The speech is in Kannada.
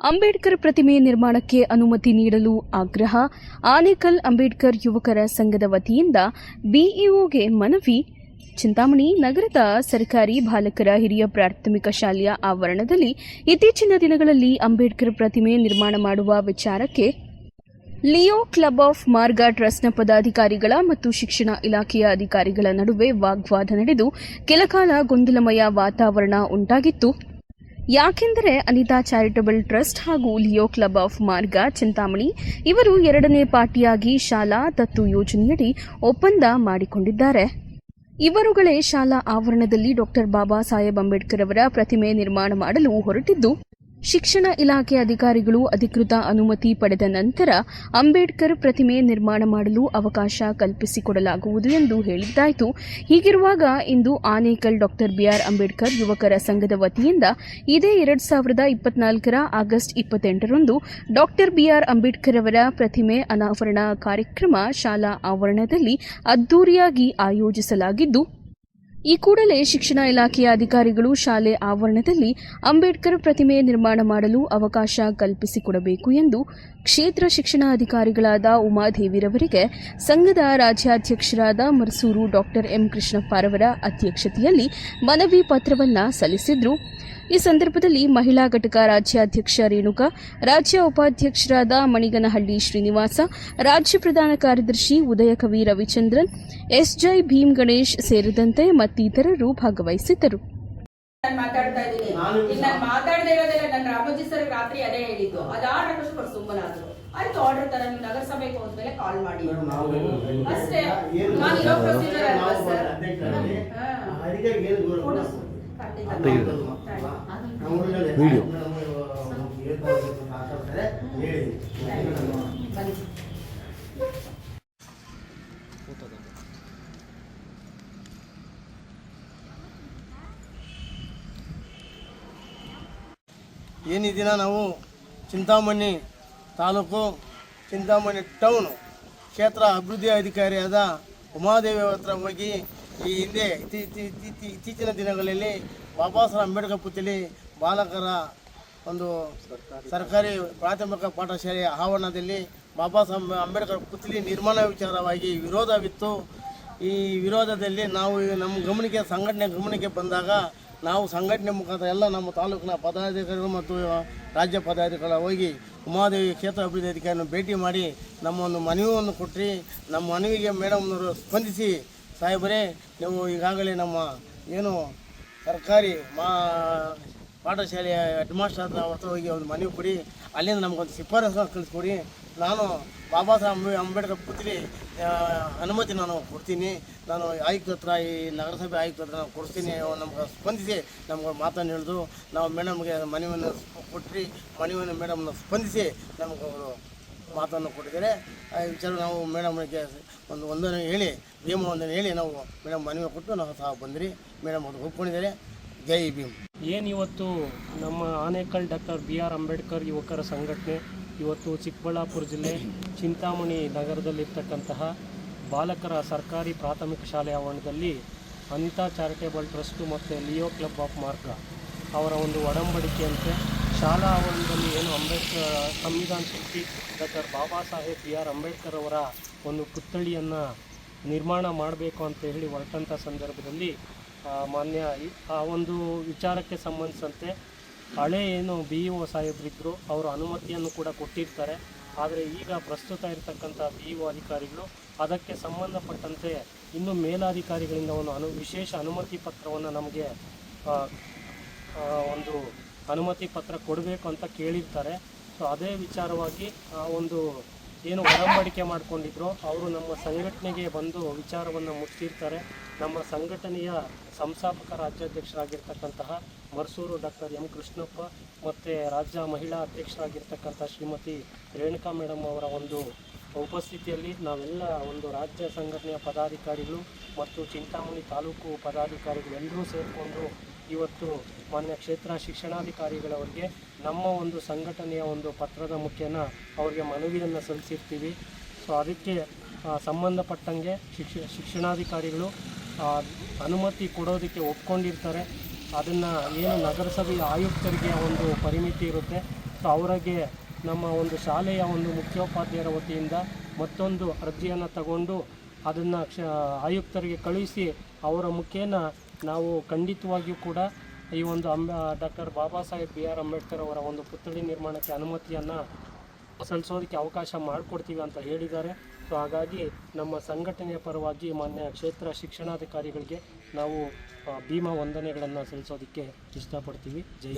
ಅಂಬೇಡ್ಕರ್ ಪ್ರತಿಮೆ ನಿರ್ಮಾಣಕ್ಕೆ ಅನುಮತಿ ನೀಡಲು ಆಗ್ರಹ. ಆನೇಕಲ್ ಅಂಬೇಡ್ಕರ್ ಯುವಕರ ಸಂಘದ ವತಿಯಿಂದ ಬಿಇಒಗೆ ಮನವಿ. ಚಿಂತಾಮಣಿ ನಗರದ ಸರ್ಕಾರಿ ಬಾಲಕರ ಹಿರಿಯ ಪ್ರಾಥಮಿಕ ಶಾಲೆಯ ಆವರಣದಲ್ಲಿ ಇತ್ತೀಚಿನ ದಿನಗಳಲ್ಲಿ ಅಂಬೇಡ್ಕರ್ ಪ್ರತಿಮೆ ನಿರ್ಮಾಣ ಮಾಡುವ ವಿಚಾರಕ್ಕೆ ಲಿಯೋ ಕ್ಲಬ್ ಆಫ್ ಮಾರ್ಗ ಟ್ರಸ್ಟ್ನ ಪದಾಧಿಕಾರಿಗಳ ಮತ್ತು ಶಿಕ್ಷಣ ಇಲಾಖೆಯ ಅಧಿಕಾರಿಗಳ ನಡುವೆ ವಾಗ್ವಾದ ನಡೆದು ಕೆಲಕಾಲ ಗೊಂದಲಮಯ ವಾತಾವರಣ ಉಂಟಾಗಿತ್ತು. ಯಾಕೆಂದರೆ ಅನಿತಾ ಚಾರಿಟಬಲ್ ಟ್ರಸ್ಟ್ ಹಾಗೂ Leo club of Marga, Chintamani ಇವರು ಎರಡನೇ ಪಾರ್ಟಿಯಾಗಿ ಶಾಲಾ ದತ್ತು ಯೋಜನೆಯಡಿ ಒಪ್ಪಂದ ಮಾಡಿಕೊಂಡಿದ್ದಾರೆ. ಇವರುಗಳೇ ಶಾಲಾ ಆವರಣದಲ್ಲಿ ಡಾಕ್ಟರ್ ಬಾಬಾ ಸಾಹೇಬ್ ಅಂಬೇಡ್ಕರ್ ಅವರ ಪ್ರತಿಮೆ ನಿರ್ಮಾಣ ಮಾಡಲು ಹೊರಟಿದ್ದು ಶಿಕ್ಷಣ ಇಲಾಖೆ ಅಧಿಕಾರಿಗಳು ಅಧಿಕೃತ ಅನುಮತಿ ಪಡೆದ ನಂತರ ಅಂಬೇಡ್ಕರ್ ಪ್ರತಿಮೆ ನಿರ್ಮಾಣ ಮಾಡಲು ಅವಕಾಶ ಕಲ್ಪಿಸಿಕೊಡಲಾಗುವುದು ಎಂದು ಹೇಳಿದ್ದಾಯಿತು. ಹೀಗಿರುವಾಗ ಇಂದು ಆನೇಕಲ್ ಡಾಕ್ಟರ್ ಬಿಆರ್ ಅಂಬೇಡ್ಕರ್ ಯುವಕರ ಸಂಘದ ವತಿಯಿಂದ ಇದೇ ಎರಡು ಸಾವಿರದ ಇಪ್ಪತ್ನಾಲ್ಕರ ಆಗಸ್ಟ್ ಇಪ್ಪತ್ತೆಂಟರಂದು ಡಾಕ್ಟರ್ ಬಿಆರ್ ಅಂಬೇಡ್ಕರ್ ಅವರ ಪ್ರತಿಮೆ ಅನಾವರಣ ಕಾರ್ಯಕ್ರಮ ಶಾಲಾ ಆವರಣದಲ್ಲಿ ಅದ್ದೂರಿಯಾಗಿ ಆಯೋಜಿಸಲಾಗಿದ್ದು ಈ ಕೂಡಲೇ ಶಿಕ್ಷಣ ಇಲಾಖೆಯ ಅಧಿಕಾರಿಗಳು ಶಾಲೆ ಆವರಣದಲ್ಲಿ ಅಂಬೇಡ್ಕರ್ ಪ್ರತಿಮೆ ನಿರ್ಮಾಣ ಮಾಡಲು ಅವಕಾಶ ಕಲ್ಪಿಸಿಕೊಡಬೇಕು ಎಂದು ಕ್ಷೇತ್ರ ಶಿಕ್ಷಣಾಧಿಕಾರಿಗಳಾದ ಉಮಾದೇವಿರವರಿಗೆ ಸಂಘದ ರಾಜ್ಯಾಧ್ಯಕ್ಷರಾದ ಮರಸೂರು ಡಾಕ್ಟರ್ ಎಂ ಕೃಷ್ಣಪ್ಪರವರ ಅಧ್ಯಕ್ಷತೆಯಲ್ಲಿ ಮನವಿ ಪತ್ರವನ್ನು ಸಲ್ಲಿಸಿದ್ರು. ಈ ಸಂದರ್ಭದಲ್ಲಿ ಮಹಿಳಾ ಘಟಕ ರಾಜ್ಯಾಧ್ಯಕ್ಷ ರೇಣುಕಾ ರಾಜ್ಯ ಉಪಾಧ್ಯಕ್ಷರಾದ ಮಣಿಗನಹಳ್ಳಿ ಶ್ರೀನಿವಾಸ ರಾಜ್ಯ ಪ್ರಧಾನ ಕಾರ್ಯದರ್ಶಿ ಉದಯಕವಿ ರವಿಚಂದ್ರನ್ ಎಸ್ಜೈ ಭೀಮ್ ಗಣೇಶ್ ಸೇರಿದಂತೆ ಮತ್ತಿತರರು ಭಾಗವಹಿಸಿದ್ದರು. ನಾನು ಮಾತಾಡ್ತಾ ಇದ್ದೀನಿ. ಸರ್ ರಾತ್ರಿ ಅದೇ ಹೇಳಿದ್ದು. ಅದಾದ ತಕ್ಷಣ ಸುಮ್ಮನಾದ್ರು. ಆಯ್ತು ಆರ್ಡರ್ ತರ ನೀವು ನಗರಸಭೆಗೆ ಹೋದ್ಮೇಲೆ ಕಾಲ್ ಮಾಡಿ. ಅಷ್ಟೇ. ನಾನು ಇರೋ ಪ್ರೊಸೀಜರ್ ಅಲ್ವಾ ಸರ್ ಖಂಡಿತ. ವಿಡಿಯೋ. ದಿನ ನಾವು ಚಿಂತಾಮಣಿ ತಾಲೂಕು ಚಿಂತಾಮಣಿ ಟೌನ್ ಕ್ಷೇತ್ರ ಅಭಿವೃದ್ಧಿ ಅಧಿಕಾರಿಯಾದ ಉಮಾದೇವಿ ಹತ್ರ ಹೋಗಿ ಈ ಹಿಂದೆ ಇತ್ತೀ- ಇತ್ತೀ- ಇತ್ತೀ- ಇತ್ತೀಚಿನ ದಿನಗಳಲ್ಲಿ ಬಾಬಾ ಸಾಹೇಬ್ ಅಂಬೇಡ್ಕರ್ ಪುತ್ಥಳಿ ಬಾಲಕರ ಒಂದು ಸರ್ಕಾರಿ ಪ್ರಾಥಮಿಕ ಪಾಠಶಾಲೆಯ ಆವರಣದಲ್ಲಿ ಬಾಬಾ ಸಾಹೇಬ್ ಅಂಬೇಡ್ಕರ್ ಪುತ್ಥಳಿ ನಿರ್ಮಾಣ ವಿಚಾರವಾಗಿ ವಿರೋಧವಿತ್ತು ಈ ವಿರೋಧದಲ್ಲಿ ನಾವು ನಮ್ಮ ಗಮನಕ್ಕೆ, ಸಂಘಟನೆ ಗಮನಕ್ಕೆ ಬಂದಾಗ ನಾವು ಸಂಘಟನೆ ಮುಖಾಂತರ ಎಲ್ಲ ನಮ್ಮ ತಾಲೂಕಿನ ಪದಾಧಿಕಾರಿಗಳು ಮತ್ತು ರಾಜ್ಯ ಪದಾಧಿಕಾರಿಗಳು ಹೋಗಿ ಉಮಾದೇವಿ ಕ್ಷೇತ್ರ ಅಭಿವೃದ್ಧಿ ಅಧಿಕಾರಿಯನ್ನು ಭೇಟಿ ಮಾಡಿ ನಮ್ಮ ಒಂದು ಮನವಿಯನ್ನು ಕೊಟ್ಟು ನಮ್ಮ ಮನವಿಗೆ ಮೇಡಮ್ನವರು ಸ್ಪಂದಿಸಿ ಸಾಹೇಬರೇ, ನೀವು ಈಗಾಗಲೇ ನಮ್ಮ ಏನು ಸರ್ಕಾರಿ ಮಾ ಪಾಠಶಾಲೆಯ ಹೆಡ್ ಮಾಸ್ಟರ್ ಹತ್ರ ಹೋಗಿ ಒಂದು ಮನವಿ ಕೊಡಿ. ಅಲ್ಲಿಂದ ನಮಗೊಂದು ಶಿಫಾರಸು ಕಳಿಸ್ಕೊಡಿ. ನಾನು ಬಾಬಾ ಸಾಹೇಬ್ ಅಂಬೆ- ಅಂಬೇಡ್ಕರ್ ಪುತ್ರಿ ಅನುಮತಿ ನಾನು ಕೊಡ್ತೀನಿ. ನಾನು ಆಯುಕ್ತ ಹತ್ರ ಈ ನಗರಸಭೆ ಆಯುಕ್ತ ಹತ್ರ ನಾನು ಕೊಡ್ತೀನಿ. ನಮ್ಗೆ ಸ್ಪಂದಿಸಿ ನಮ್ಗೆ ಮಾತನ್ನು ಹೇಳಿದ್ರು ನಾವು ಮೇಡಮ್ಗೆ ಮನವಿಯನ್ನು ಕೊಟ್ಟು ಮನವಿಯನ್ನು ಮೇಡಮ್ನ ಸ್ಪಂದಿಸಿ ನಮಗೆ ಅವರು ಮಾತನ್ನು ಕೊಟ್ಟಿದ್ದಾರೆ ಆ ವಿಚಾರ ನಾವು ಮೇಡಮ್ಗೆ ಒಂದು ಒಂದನ್ನು ಹೇಳಿ ನಿಯಮ ಒಂದನ್ನು ಹೇಳಿ ನಾವು ಮೇಡಮ್ ಮನವಿ ಕೊಟ್ಟು ನಾವು ಸಹ ಬಂದಿರಿ ಮೇಡಮ್ ಅವ್ರು ಒಪ್ಕೊಂಡಿದ್ದಾರೆ. ಜೈ ಭೀಮ್. ಏನು ಇವತ್ತು ನಮ್ಮ Anekal doctor B R Ambedkar ಯುವಕರ ಸಂಘಟನೆ, ಇವತ್ತು ಚಿಕ್ಕಬಳ್ಳಾಪುರ ಜಿಲ್ಲೆ ಚಿಂತಾಮಣಿ ನಗರದಲ್ಲಿರ್ತಕ್ಕಂತಹ ಬಾಲಕರ ಸರ್ಕಾರಿ ಪ್ರಾಥಮಿಕ ಶಾಲೆ ಆವರಣದಲ್ಲಿ ಅನಿತಾ ಚಾರಿಟೇಬಲ್ ಟ್ರಸ್ಟು ಮತ್ತು ಲಿಯೋ ಕ್ಲಬ್ ಆಫ್ ಮಾರ್ಗ ಅವರ ಒಂದು ಒಡಂಬಡಿಕೆಯಂತೆ ಶಾಲಾ ಆವರಣದಲ್ಲಿ ಏನು ಅಂಬೇಡ್ಕರ್ ಸಂವಿಧಾನ ಶಿಲ್ಪಿ doctor Baba Saheb B R Ambedkar ಅವರ ಒಂದು ಪುತ್ಥಳಿಯನ್ನು ನಿರ್ಮಾಣ ಮಾಡಬೇಕು ಅಂತ ಹೇಳಿ ಹೊರಟಂಥ ಸಂದರ್ಭದಲ್ಲಿ ಮಾನ್ಯ ಆ ಒಂದು ವಿಚಾರಕ್ಕೆ ಸಂಬಂಧಿಸಿದಂತೆ ಹಳೆ ಏನು ಬಿ ಇ ಒ ಸಾಹೇಬರಿದ್ದರು ಅವರು ಅನುಮತಿಯನ್ನು ಕೂಡ ಕೊಟ್ಟಿರ್ತಾರೆ. ಆದರೆ ಈಗ ಪ್ರಸ್ತುತ ಇರತಕ್ಕಂಥ ಬಿ ಇ ಒ ಅಧಿಕಾರಿಗಳು ಅದಕ್ಕೆ ಸಂಬಂಧಪಟ್ಟಂತೆ ಇನ್ನು ಮೇಲಾಧಿಕಾರಿಗಳಿಂದ ಒಂದು ಅನು, ವಿಶೇಷ ಅನುಮತಿ ಪತ್ರವನ್ನು ನಮಗೆ ಒಂದು ಅನುಮತಿ ಪತ್ರ ಕೊಡಬೇಕು ಅಂತ ಕೇಳಿರ್ತಾರೆ. ಸೊ ಅದೇ ವಿಚಾರವಾಗಿ, ಆ, ಒಂದು ಏನು ಒಡಂಬಡಿಕೆ ಮಾಡಿಕೊಂಡಿದ್ರು, ಅವರು ನಮ್ಮ ಸಂಘಟನೆಗೆ ಬಂದು ವಿಚಾರವನ್ನು ಮುಟ್ಟಿರ್ತಾರೆ. ನಮ್ಮ ಸಂಘಟನೆಯ ಸಂಸ್ಥಾಪಕ ರಾಜ್ಯಾಧ್ಯಕ್ಷರಾಗಿರ್ತಕ್ಕಂತಹ ಮರ್ಸೂರು ಡಾಕ್ಟರ್ ಎಂ ಕೃಷ್ಣಪ್ಪ ಮತ್ತು ರಾಜ್ಯ ಮಹಿಳಾ ಅಧ್ಯಕ್ಷರಾಗಿರ್ತಕ್ಕಂಥ ಶ್ರೀಮತಿ ರೇಣುಕಾ ಮೇಡಮ್ ಅವರ ಒಂದು ಉಪಸ್ಥಿತಿಯಲ್ಲಿ ನಾವೆಲ್ಲ ಒಂದು ರಾಜ್ಯ ಸಂಘಟನೆಯ ಪದಾಧಿಕಾರಿಗಳು ಮತ್ತು ಚಿಂತಾಮಣಿ ತಾಲೂಕು ಪದಾಧಿಕಾರಿಗಳೆಲ್ಲರೂ ಸೇರಿಕೊಂಡು ಇವತ್ತು ಮಾನ್ಯ ಕ್ಷೇತ್ರ ಶಿಕ್ಷಣಾಧಿಕಾರಿಗಳವರಿಗೆ ನಮ್ಮ ಒಂದು ಸಂಘಟನೆಯ ಒಂದು ಪತ್ರದ ಮುಖೇನ ಅವರಿಗೆ ಮನವಿಯನ್ನು ಸಲ್ಲಿಸಿರ್ತೀವಿ. ಸೊ ಅದಕ್ಕೆ ಸಂಬಂಧಪಟ್ಟಂಗೆ ಶಿಕ್ಷ, ಶಿಕ್ಷಣಾಧಿಕಾರಿಗಳು ಅನುಮತಿ ಕೊಡೋದಕ್ಕೆ ಒಪ್ಕೊಂಡಿರ್ತಾರೆ. ಅದನ್ನು ಏನು ನಗರಸಭೆಯ ಆಯುಕ್ತರಿಗೆ ಒಂದು ಪರಿಮಿತಿ ಇರುತ್ತೆ. ಸೊ ಅವರಿಗೆ ನಮ್ಮ ಒಂದು ಶಾಲೆಯ ಒಂದು ಮುಖ್ಯೋಪಾಧ್ಯಾಯರ ವತಿಯಿಂದ ಮತ್ತೊಂದು ಅರ್ಜಿಯನ್ನು ತಗೊಂಡು ಅದನ್ನು ಕ್ಷ, ಆಯುಕ್ತರಿಗೆ ಕಳುಹಿಸಿ ಅವರ ಮುಖೇನ ನಾವು ಖಂಡಿತವಾಗಿಯೂ ಕೂಡ ಈ ಒಂದು ಅಂಬ doctor Baba Saheb B R Ambedkar ಅವರ ಒಂದು ಪುತ್ಥಳಿ ನಿರ್ಮಾಣಕ್ಕೆ ಅನುಮತಿಯನ್ನು ಸಲ್ಲಿಸೋದಕ್ಕೆ ಅವಕಾಶ ಮಾಡಿಕೊಡ್ತೀವಿ ಅಂತ ಹೇಳಿದ್ದಾರೆ. ಸೊ, ಹಾಗಾಗಿ ನಮ್ಮ ಸಂಘಟನೆಯ ಪರವಾಗಿ ಮಾನ್ಯ ಕ್ಷೇತ್ರ ಶಿಕ್ಷಣಾಧಿಕಾರಿಗಳಿಗೆ ನಾವು ಭೀಮಾ ವಂದನೆಗಳನ್ನು ಸಲ್ಲಿಸೋದಕ್ಕೆ ಇಷ್ಟಪಡ್ತೀವಿ. ಜೈ